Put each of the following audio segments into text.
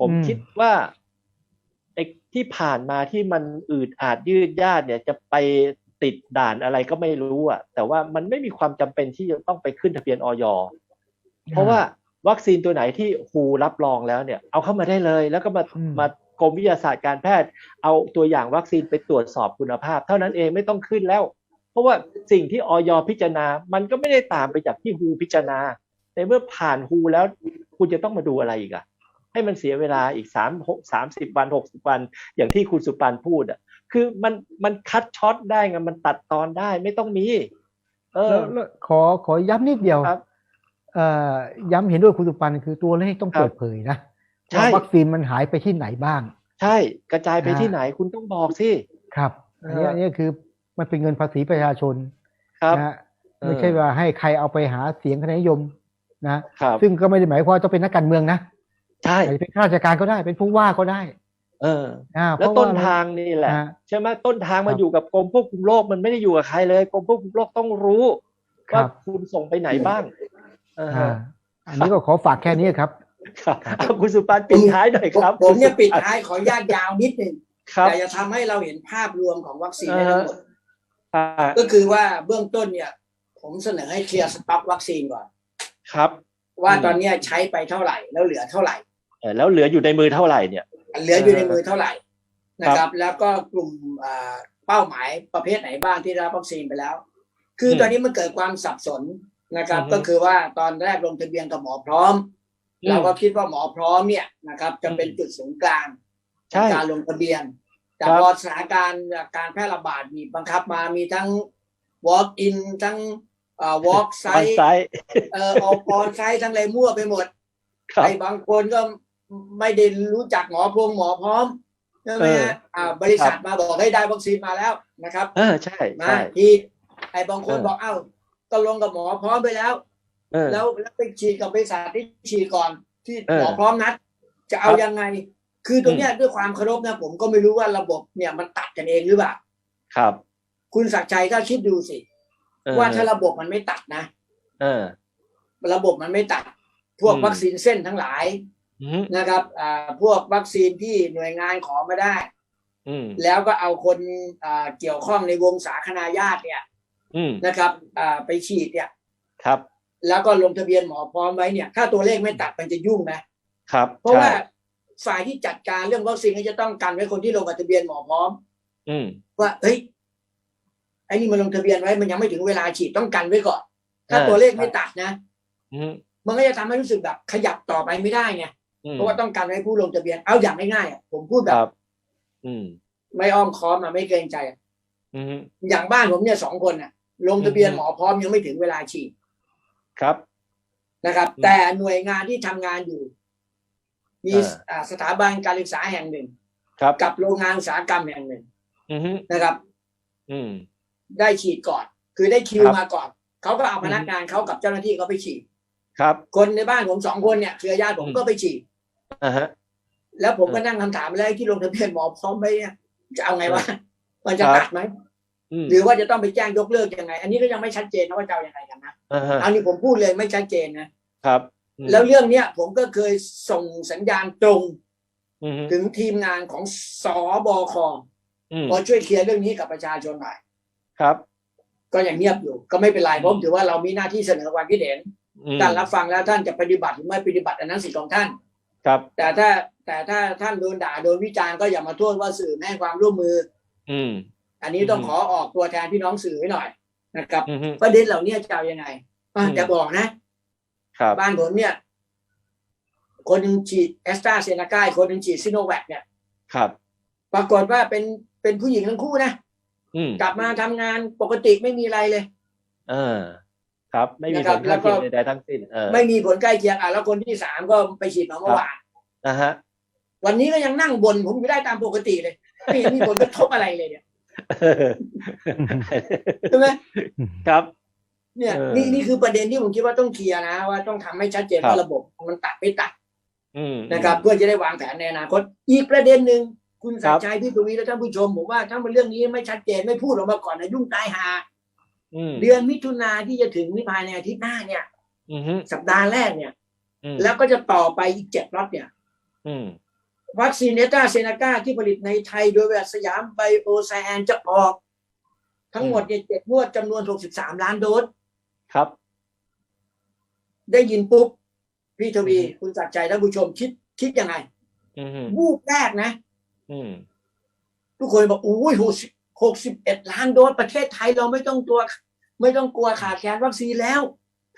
ผมอืมคิดว่าไอ้ที่ผ่านมาที่มันอืดอาดยืดยาดเนี่ยจะไปติดด่านอะไรก็ไม่รู้อะแต่ว่ามันไม่มีความจำเป็นที่จะต้องไปขึ้นทะเบียนออยเพราะว่าวัคซีนตัวไหนที่ฮูรับรองแล้วเนี่ย เอาเข้ามาได้เลย แล้วก็มาอืมมากรมวิทยาศาสตร์การแพทย์ เอาตัวอย่างวัคซีนไปตรวจสอบคุณภาพ เท่านั้นเองไม่ต้องขึ้นแล้ว เพราะว่าสิ่งที่ออยพิจารณา มันก็ไม่ได้ตามไปจากที่ฮูพิจารณาในเมื่อผ่านฮูแล้วคุณจะต้องมาดูอะไรอีกอะ ให้มันเสียเวลาอีกสามหกสามสิบวันหกสิบวัน อย่างที่คุณสุปันพูดอะคือมันมันคัดช็อตได้ไงมันตัดตอนได้ไม่ต้องมี เออแล้วแล้วขอขอย้ำนิดเดียวครับเอ่อย้ำเห็นด้วยคุณสุปันคือตัวเลขต้องครับเปิดเผยนะใช่ว่าวัคซีนมันหายไปที่ไหนบ้าง ใช่กระจายไปอ่าที่ไหนคุณต้องบอกสิครับอันนี้เอออัอันนี้คือมันเป็นเงินภาษีประชาชนครับนะฮะเออไม่ใช่ว่าให้ใครเอาไปหาเสียงคะแนนนิยมนะครับซึ่งก็ไม่ได้หมายความว่าต้องเป็นนักการเมืองนะ ใช่อาจจะเป็นข้าราชการก็ได้เป็นผู้ว่าก็ได้ เอออ่าแล้วเพระต้นเรทางนี่แหละอ่าใช่ไหมต้นทางครัมาบอยู่กับกรมควบคุมโรคมันไม่ได้อยู่กับใครเลยกรมควบคุมโรคต้องรู้ครัว่าบคุณส่งไปไหนบ้างเอออ่าอันนี้ก็ขอฝากแค่นี้ครับครับเอาคุณสุปานปิดท้ายหน่อยครับ ผมเนี่ยคุณปิดสุปานท้ายขออนุญาตยาวนิดหนึ่งครับแต่จะทำให้เราเห็นภาพรวมของวัคซีนได้ทั้งหมดอ่าก็คือว่าเบื้องต้นเนี่ย ผมเสนอให้เคลียร์สต็อกวัคซีนก่อนครับ ว่าอืมตอนเนี้ยใช้ไปเท่าไหร่แล้วเหลือเท่าไหร่เออ แล้วเหลืออยู่ในมือเท่าไหร่เนี่ย เหลืออยู่ในมือเท่าไหร่นะคครัรับบแล้วก็กลุ่มอ่าเป้าหมายประเภทไหนบ้างที่ได้รับวัคซีนไปแล้ว คืออมตอนนี้มันเกิดความสับสนนะครับอือฮึก็คือว่าตอนแรกลงทะเบียนกับหมอพร้อมอืมเราก็คิดว่าหมอพร้อมเนี่ยนะครับ จะเป็นอืมจุดศูนย์กลางใช่การลงทะเบียน แต่ครับพอสถานการณ์การแพร่ระบาดมีบังคับมามีทั้ง walk in ทั้งเอ่อ walk ออน site ไซต์เอ่อออกออนไซต์ทั้งอะไรมั่วไปหมดครับไอ้บางคนก็ ไม่ได้รู้จักหมอพงหมอพร้อมใช่ไหมเออฮะอ่าบริษัทครับมาบอกให้ได้วัคซีนมาแล้วนะครับ เออใช่มาใช่ทีไอ้บางคนเออบอกเอ้าก็ลงกับหมอพร้อมไปแล้วเออแล้วแล้วไปฉีดกับบริษัทที่ฉีดก่อนที่เออหมอพร้อมนัด จะเอาครับยังไง คือตรงเนี้ยด้วยความเคารพนะ ผมก็ไม่รู้ว่าระบบเนี่ยมันตัดกันเองหรือเปล่าครับ คุณศักดิ์ชัยก็คิดดูสิเออว่าถ้าระบบมันไม่ตัดนะ เออ ระบบมันไม่ตัด พวกอืมวัคซีนเส้นทั้งหลายอืม นะครับอ่าพวกวัคซีนที่หน่วยงานขอมาได้อืมแล้วก็เอาคนอ่าเกี่ยวข้องในวงสาคณาญาติเนี่ยอืมนะครับอ่าไปฉีดเนี่ยครับ แล้วก็ลงทะเบียนหมอพร้อมไว้เนี่ยถ้าตัวเลขไม่ตัดมันจะยุ่งนะครับ เพราะว่าใช่ฝ่ายที่จัดการเรื่องวัคซีนก็จะต้องกันไว้คนที่ลงกับทะเบียนหมอพร้อม อืมว่าเฮ้ยไอ้นี่มันลงทะเบียนไว้มันยังไม่ถึงเวลาฉีดต้องกันไว้ก่อน ถ้าเออตัวเลขไม่ตัดนะอืมมันก็จะทำให้รู้สึกแบบขยับต่อไปไม่ได้ไงอืม เพราะว่าต้องการให้ผู้ลงทะเบียนเอาอย่างง่ายๆอะผมพูดคแบบรับอืมไม่อ้อมค้อมอะไม่เกรงใจอะอืมอย่างบ้านผมเนี่ยสองคนน่ะ ลงทะเบียนอืมหมอพร้อมยังไม่ถึงเวลาฉีดครับนะครับอืมแต่หน่วยงานที่ทำงานอยู่ มีเอออ่าสถาบันการศึกษาแห่งหนึ่งครับกับโรงงานอุตสาหกรรมแห่งหนึ่งอืมนะครับ อืมได้ฉีดก่อน คือได้คิวครับมาก่อนเขาก็เอาพนักงานเขากับเจ้าหน้าที่เขาไปฉีด ครับ คนในบ้านผมสองคนเนี่ยเครือญาติผมอืมก็ไปฉีดอ่าฮะ แล้วผมก็เออนั่งคำถามแล้วไอ้ที่ลงทะเบียนหมอพร้อมไปเนี่ยจะเอาไงวะมันจะครับตัดไหมอืมหรือว่าจะต้องไปแจ้งยกเลิกยังไง อันนี้ก็ยังไม่ชัดเจนนะว่าจะเอายังไงกันนะอ่าฮะอันนี้ผมพูดเลยไม่ชัดเจนนะครับอืมแล้วเรื่องเนี้ยผมก็เคยส่งสัญญาณตรงอืมถึงทีมงานของสบคอืมพอช่วยเคลียร์เรื่องนี้กับประชาชนหน่อยครับ ก็ยังเงียบอยู่ก็ไม่เป็นไรอืมเพราะผมถือว่าเรามีหน้าที่เสนอความคิดเห็นอืม ท่านรับฟังแล้วท่านจะปฏิบัติหรือไม่ปฏิบัติอันนั้นสิทธิ์ของท่าน ครับ แต่ถ้าแต่ถ้าท่านโดนด่าโดนวิจารณ์ก็อย่ามาโทษว่าสื่อไม่ให้ความร่วมมือ อืม อันนี้ต้องอืมขอออกตัวแทนพี่น้องสื่อไว้หน่อยนะครับ อืมประเด็นเหล่านี้จะเอายังไงอะอืมจะบอกนะ ครับ บ้านผมเนี่ย คนหนึ่งฉีดแอสตราเซเนกาคนหนึ่งฉีดซิโนแวคเนี่ย ครับ ปรากฏว่าเป็นเป็นผู้หญิงทั้งคู่นะ อืมกลับมาทำงานปกติไม่มีอะไรเลย เออ ครับ ไม่มีนะผครับลแล้ข้างวก็เคียงใดๆทั้งสิ้นเออไม่มีผลใกล้เคียงอะแล้วคนที่สามก็ไปฉีดมาเมื่อวานนะฮะ วันนี้ก็ยังนั่งบนผมอยู่ได้ตามปกติเลยไม่เห็นมีผลกระทบอะไรเลยเนี่ยใช่ไหมครับ เนี่ยเออนี่นี่คือประเด็นที่ผมคิดว่าต้องเคลียร์นะ ว่าต้องทำให้ชัดเจนครับว่าระบบมันตัดไม่ตัดอืมนะครับ เพื่อจะได้วางแผนในอนาคตอีกประเด็นหนึ่งคุณครัสับจชัยพี่ทวีและท่านผู้ชมผมว่าถ้าเป็นเรื่องนี้ไม่ชัดเจนไม่พูดออกมาก่อนนะยุ่งตายหาอืม เดือนมิถุนาที่จะถึงนี่ภายในอาทิตย์หน้าเนี่ยอืมสัปดาห์แรกเนี่ยอืมแล้วก็จะต่อไปอีกเจ็ดรอบเนี่ยอืมวัคซีนเนต้าเซนากาที่ผลิตในไทยโดยบริษัทสยามไบโอไซแอนจะออก ทั้งหมดเนี่ยเจ็ดงวดจำนวน63ล้านโดสครับ ได้ยินปุ๊บ พี่ทวี คุณจักรใจท่านผู้ชมคิดคิดยังไงอืมวูบแรกนะอืมทุกคนบอกอุ้ยหกสิบ หกสิบเอ็ดล้านโดสประเทศไทยเราไม่ต้องตัวไม่ต้องกลัวขาดแคลนวัคซีนแล้ว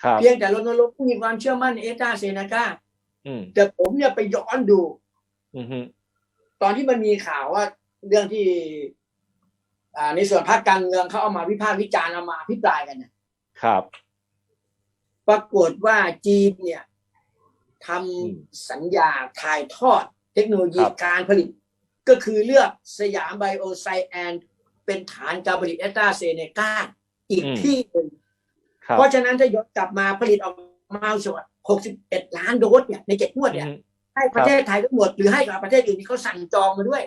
ครับเพียงแต่รณรงค์ให้มีความเชื่อมั่นในเอตาเซนากาอืมแต่ผมเนี่ยไปย้อนดูอืมตอนที่มันมีข่าวว่าเรื่องที่อ่าในส่วนภาคการเมืองเขาเอามาวิพากษ์วิจารณ์เอามาพิปรายกันเนี่ยครับ ปรากฏว่าจีนเนี่ยทอืมำสัญญาถ่ายทอดเทคโนโลยีครับการผลิต ก็คือเลือกสยามไบโอไซแอน เป็นฐานการผลิตแอสตราเซเนกาอีกที่หนึ่งครับเพราะฉะนั้นถ้าย้อนกลับมาผลิตออกมาส่วน61ล้านโดสเนี่ยในเจ็ดงวดเนี่ยอืมให้ประเทศไทยทั้งหมดหรือให้กับประเทศอื่นที่เขาสั่งจองมาด้วย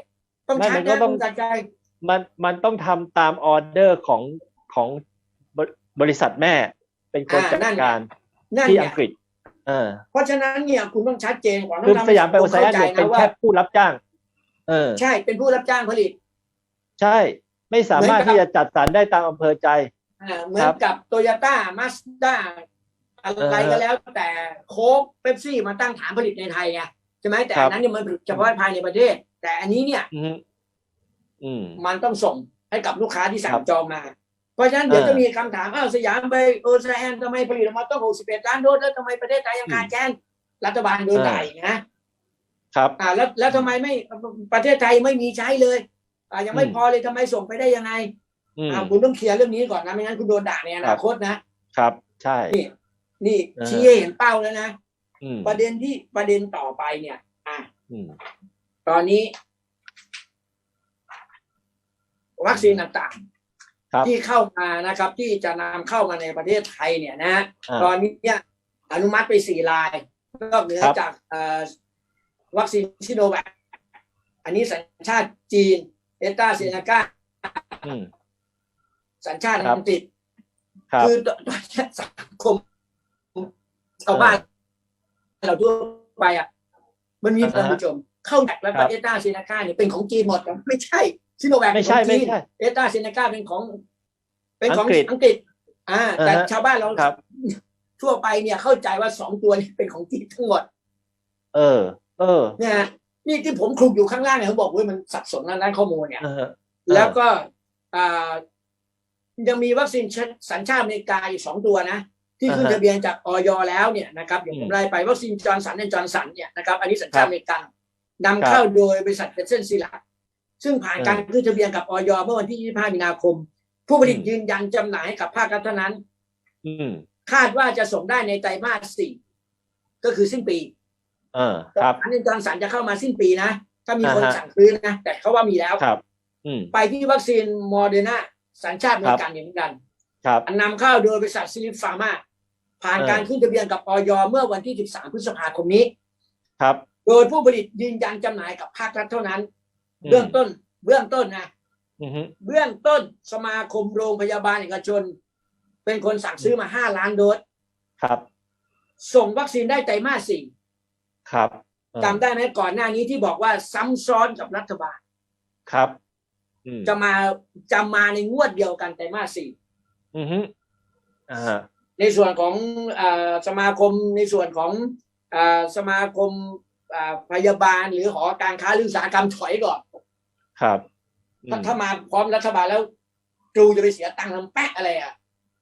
ต้องไม่ชัดมันก็นะต้ต้อองงจัดใจมันมันต้องทำตามออเดอร์ของของบริบริษัทแม่ เป็นคนจัดการนั่นที่เนี่อัยงกฤษเออเพราราะฉะนั้นเนี่ยคุณต้องชัดเจนก่อนคือต้องทำสยามไปโอไซแอนเข้าใจเนี่ยเป็นนะว่าแค่ผู้รับจ้าง เออ ใช่เป็นผู้รับจ้างผลิต ใช่ ไม่สามารถเหมือนกับที่จะจัดสรรได้ตามอำเภอใจอ่าเหมือนกับโตโยต้ามาสด้าอะไรเออก็แล้ว แต่โค้กเป๊ปซี่มาตั้งฐานผลิตในไทยไงใช่ไหมแต่ครัอับนนั้นเนี่ยมันผลิตเฉพาะภายในประเทศ แต่อันนี้เนี่ยอืมอืมมันต้องส่งให้กับลูกค้าที่สั่ครังบจองมา เพราะฉะนั้นเดี๋ยวเออจะมีคำถามอ้าวสยามไปโอไซแอนทำไมผลิตออกมาต้อง 61 ล้านโดสแล้วทำไมประเทศไทยยังขาดแคลนรัฐบาลโดนด่าอีกนะครับ อ่า แล้วแล้วทำไมไม่ประเทศไทยไม่มีใช้เลย อ่ายังไม่อืมพอเลยทำไมส่งไปได้ยังไงอืมอ่าคุณต้องเคลียร์เรื่องนี้ก่อนนะไม่งั้นคุณโดนด่าในอนาคตนะครับ ใช่นี่นี่เออชี้ให้เห็นเป้าแล้วนะอืมประเด็นที่ประเด็นต่อไปเนี่ย อะอืมตอนนี้ วัคซีนต่างครับๆที่เข้ามานะครับ ที่จะนำเข้ามาในประเทศไทยเนี่ยนะอ่าตอนนี้เนี่ยอนุมัติไปสี่รายนอกเหนือครับจากเอ่อวัคซีนซิโนแวคอันนี้สัญชาติจีน เอตาเซเนกาอืมสัญชาติครับอังกฤษครับคือตอนนี้สังคมชาวบ้านเราทั่วไปอะ มันมีอ่าฮะท่านผู้ชม เข้าแตกแล้วครัก็บเอตาเซเนกาเนี่ยเป็นของจีนหมดอะไม่ใช่ซิโนแวคไม่ใช่ของจีนไม่ใช่เอตาเซเนกาเป็นของ เป็นของอังกฤษอังกฤษอ่า แต่อ่าฮะชาวบ้านเราครับทั่วไปเนี่ยเข้าใจว่าสองตัวนี้เป็นของจีนทั้งหมด เออ เออ เนี่ยฮะ นี่ที่ผมคลุกอยู่ข้างล่างเนี่ยเขาบอกว่ามันสับสนทางด้านข้อมูลเนี่ยเออแล้วก็อ่ายังมีวัคซีนสัญชาติอเมริกาอีกสองตัวนะ ที่ขึ้นอ่าฮะทะเบียนจากออยแล้วเนี่ยนะครับอย่างผอืมมไล่ไปวัคซีนจอร์นสันและจอร์นสันเนี่ยนะครับอันนี้สัญชาครัติบอเมริกันนำเข้าโดยบริษัทเจนเซนซีลักซึ่งผ่านเออการขึ้นทะเบียนกับออยเมื่อวันที่ 25 มีนาคม ผู้ผลิตอืมยืนยันจำหน่ายให้กับภาครัฐเท่านั้นอืมคาดว่าจะส่งได้ในไตรมาสสี่ก็คือสิ้นปี เออครับอันนี้จอร์นสันจะเข้ามาสิ้นปีนะ ถ้ามีคนอ่าฮะสั่งซื้อนะ แต่เขาว่ามีแล้วครับอืมไปที่วัคซีนโมเดอร์นาสัญชาติอเมริกันเหมือนกัน ครับอันนำเข้าโดยบริษัทซิลิฟาร์มาผ่านเออการขึ้นทะเบียนกับออยเมื่อวันที่ 13 พฤษภาคมนี้ ครับ โดยผู้ผลิตยืนยันจำหน่ายกับภาครัฐเท่านั้นอืมเบื้องต้น เบื้องต้นนะอือฮึเบื้องต้นสมาคมโรงพยาบาลเอกชน เป็นคนสั่งซื้อมา 5 ล้านโดส ครับ ส่งวัคซีนได้ไตรมาสสี่ ครับเออจำได้ไหมก่อนหน้านี้ที่บอกว่าซ้ำซ้อนกับรัฐบาล ครับอืมจะมาจะมาในงวดเดียวกันไตรมาสสี่อือฮึอ่าในส่วนของอาสมาคมในส่วนของอาสมาคมอ่าพยาบาลหรือหอการค้าหรืออุตสาหกรรมถอยก่อนครับอืถ้ามถ้ามาพร้อมรัฐบาลแล้วครูจะไปเสียตังค์ทำแป๊ะอะไรอะ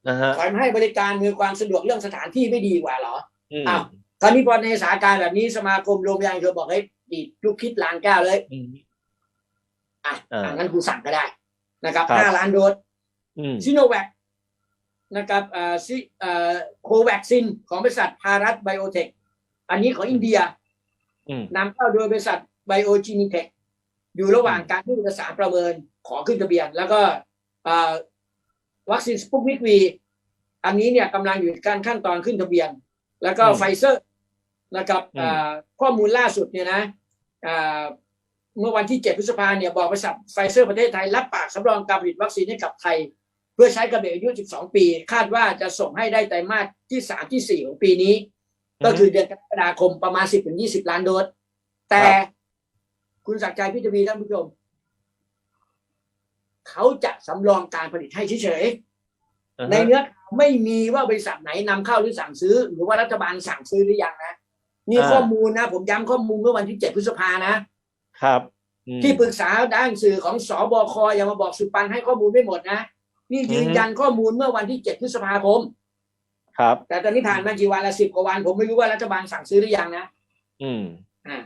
นะฮะถอยมาให้บริการมีความสะดวกเรื่องสถานที่ไม่ดีกว่าเหรออืมอ้าว คราวนี้พอในสถานการณ์แบบนี้สมาคมโรงพยาบาลเธอบอกให้ดีดลูกคิดล้านแก้วเลยอืมอะอ่าอะงั้นครูสั่งก็ได้นะครับครับห้าล้านโดสอืมซิโนแวคนะครับอ่าซิอ่าโควัคซินของบริษัทพารัตไบโอเทค อันนี้ของอินเดียอืมนำเข้าโดยบริษัทไบโอจีนิเทค อยู่ระหว่างการยื่นเอกสารประเมินขอขึ้นทะเบียน แล้วก็อ่าวัคซีนสปุกนิกวี อันนี้เนี่ยกำลังอยู่ในการขั้นตอนขึ้นทะเบียน แล้วก็อืมไฟเซอร์ นะครับอืมอ่าข้อมูลล่าสุดเนี่ยนะอ่าเมื่อวันที่ 7 พฤษภาเนี่ยบอกบริษัทไฟเซอร์ประเทศไทย รับปากสำรองการผลิตวัคซีนให้กับไทย เพื่อใช้กับเด็กอายุ 12 ปี คาดว่าจะส่งให้ได้ไตรมาสที่ 3 ที่ 4 ของปีนี้ ก็คือเดือนกรกฎาคมประมาณ 10-20 ล้านโดส แต่คุณศักดิ์ใจพิทวีท่านผู้ชม เขาจะสำรองการผลิตให้เฉยๆในเนื้อไม่มีว่าบริษัทไหนนำเข้าหรือสั่งซื้อ หรือว่ารัฐบาลสั่งซื้อหรือยังนะ นี่อ่าข้อมูลนะ ผมย้ำข้อมูลเมื่อวันที่เจ็ดพฤษภานะครับอืมที่ปรึกษาด้านสื่อของสบคอย่ามาบอกสุปันให้ข้อมูลไม่หมดนะนี่ยืนยันข้อมูลเมื่อวันที่เจ็ดพฤษภาคม ครับ แต่ตอนนี้ผ่านมากี่วันละสิบกว่าวัน ผมไม่รู้ว่ารัฐบาลสั่งซื้อหรือยังนะ อืมอ่า